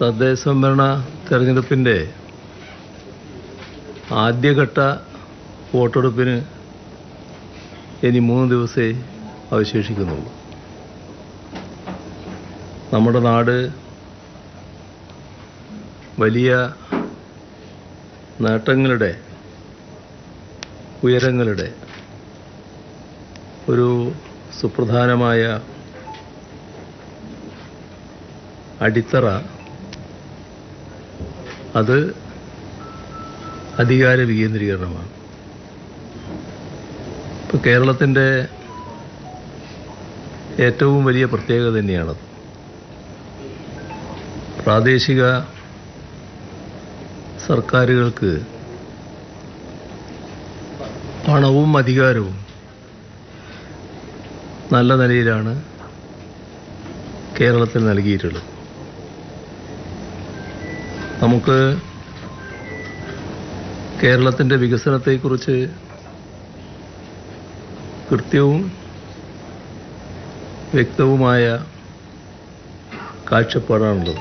തദ്ദേശ സംവരണ തെരഞ്ഞെടുപ്പിന്റെ ആദ്യഘട്ട വോട്ടെടുപ്പിന് ഇനി മൂന്ന് ദിവസേ അവശേഷിക്കുന്നുള്ളൂ. നമ്മുടെ നാട് വലിയ നേട്ടങ്ങളുടെ ഉയരങ്ങളുടെ ഒരു സുപ്രധാനമായ അടിത്തറ അത് അധികാര വികേന്ദ്രീകരണമാണ്. ഇപ്പോൾ കേരളത്തിന്റെ ഏറ്റവും വലിയ പ്രത്യേകത തന്നെയാണത്. പ്രാദേശിക സർക്കാരുകൾക്ക് പണവും അധികാരവും നല്ല നിലയിലാണ് കേരളത്തിൽ നൽകിയിട്ടുള്ളത്. നമുക്ക് കേരളത്തിന്റെ വികസനത്തെക്കുറിച്ച് കൃത്യവും വ്യക്തവുമായ കാഴ്ചപ്പാടാണുള്ളത്.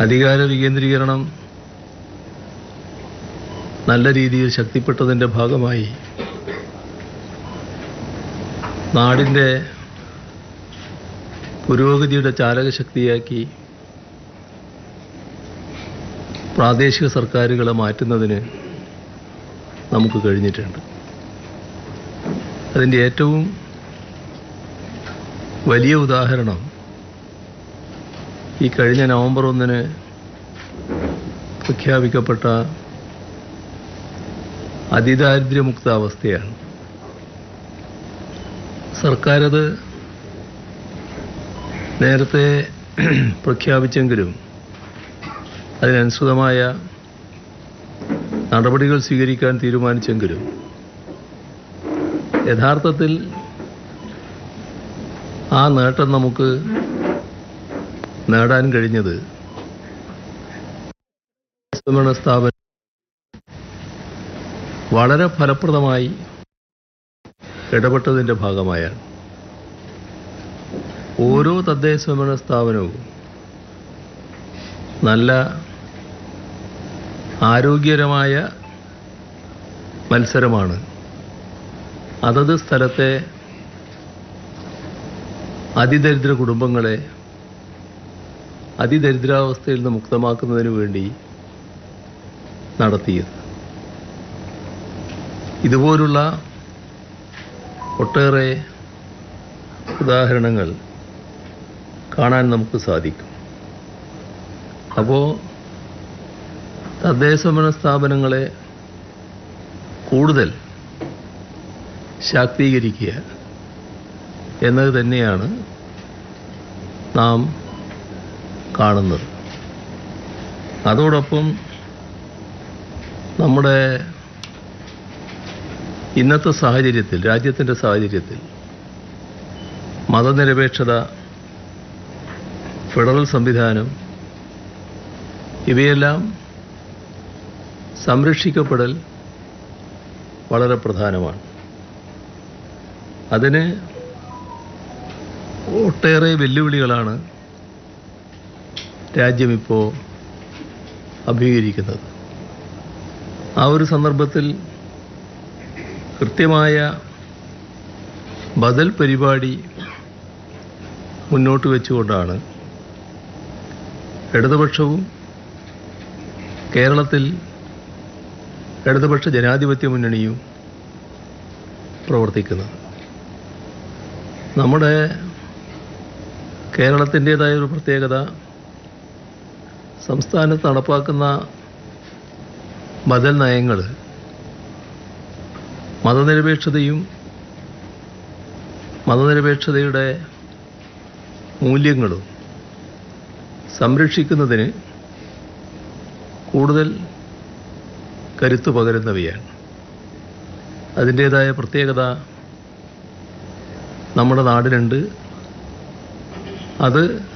അധികാര വികേന്ദ്രീകരണം നല്ല രീതിയിൽ ശക്തിപ്പെട്ടതിന്റെ ഭാഗമായി നാടിന്റെ പുരോഗതിയുടെ ചാലകശക്തിയാക്കി പ്രാദേശിക സർക്കാരുകളെ മാറ്റുന്നതിന് നമുക്ക് കഴിഞ്ഞിട്ടുണ്ട്. അതിന്റെ ഏറ്റവും വലിയ ഉദാഹരണം ഈ കഴിഞ്ഞ നവംബർ ഒന്നിന് പ്രഖ്യാപിക്കപ്പെട്ട അതിദാരിദ്ര്യമുക്ത അവസ്ഥയാണ്. സർക്കാരത് നേരത്തെ പ്രഖ്യാപിച്ചെങ്കിലും അതിനനുസൃതമായ നടപടികൾ സ്വീകരിക്കാൻ തീരുമാനിച്ചെങ്കിലും യഥാർത്ഥത്തിൽ ആ നേട്ടം നമുക്ക് നേടാൻ കഴിഞ്ഞത് സ്ഥാപനം വളരെ ഫലപ്രദമായി ഇടപെട്ടതിന്റെ ഭാഗമായാണ്. ഓരോ തദ്ദേശ സ്ഥാപനവും നല്ല ആരോഗ്യകരമായ മത്സരമാണ്. അതത് സ്ഥലത്തെ അതിദരിദ്ര കുടുംബങ്ങളെ അതിദരിദ്രാവസ്ഥയിൽ നിന്ന് മുക്തമാക്കുന്നതിന് വേണ്ടി നടത്തിയത്. ഇതുപോലുള്ള ഒട്ടേറെ ഉദാഹരണങ്ങൾ കാണാൻ നമുക്ക് സാധിക്കും. അപ്പോൾ തദ്ദേശഭരണ സ്ഥാപനങ്ങളെ കൂടുതൽ ശാക്തീകരിക്കുക എന്നത് തന്നെയാണ് നാം കാണുന്നത്. അതോടൊപ്പം നമ്മുടെ ഇന്നത്തെ സാഹചര്യത്തിൽ രാജ്യത്തിന്റെ സാഹചര്യത്തിൽ മതനിരപേക്ഷത ഫെഡറൽ സംവിധാനം ഇവയെല്ലാം സംരക്ഷിക്കപ്പെടൽ വളരെ പ്രധാനമാണ്. അതിന് ഒട്ടേറെ വെല്ലുവിളികളാണ് രാജ്യമിപ്പോൾ അഭിമുഖീകരിക്കുന്നത്. ആ ഒരു സന്ദർഭത്തിൽ കൃത്യമായ ബദൽ പരിപാടി മുന്നോട്ട് വെച്ചുകൊണ്ടാണ് ഇടതുപക്ഷവും കേരളത്തിൽ ഇടതുപക്ഷ ജനാധിപത്യ മുന്നണിയും പ്രവർത്തിക്കുന്നത് നമ്മുടെ കേരളത്തിന്റെതായ ഒരു പ്രത്യേകത സംസ്ഥാനത്ത് നടപ്പാക്കുന്ന ബദൽ നയങ്ങൾ മതനിരപേക്ഷതയും മതനിരപേക്ഷതയുടെ മൂല്യങ്ങളും സംരക്ഷിക്കുന്നതിന് കൂടുതൽ കരുത്തു പകരുന്നവയാണ്. അതിന്റേതായ പ്രത്യേകത നമ്മുടെ നാടിനുണ്ട്. അത്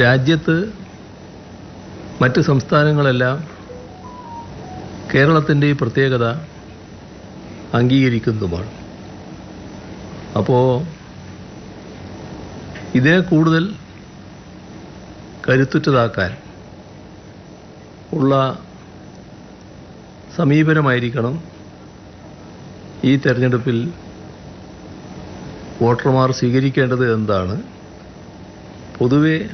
രാജ്യത്ത് മറ്റ് സംസ്ഥാനങ്ങളെല്ലാം കേരളത്തിന്റെ ഈ പ്രത്യേകത അംഗീകരിക്കുന്നതുമാണ്. അപ്പോൾ ഇതിനെ കൂടുതൽ കരുത്തുറ്റതാക്കാൻ ഉള്ള സമീപനമായിരിക്കണം ഈ തെരഞ്ഞെടുപ്പിൽ വോട്ടർമാർ സ്വീകരിക്കേണ്ടത് എന്താണ്? പൊതുവെ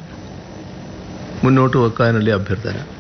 മുന്നോട്ട് വെക്കാനുള്ള അഭ്യർത്ഥന.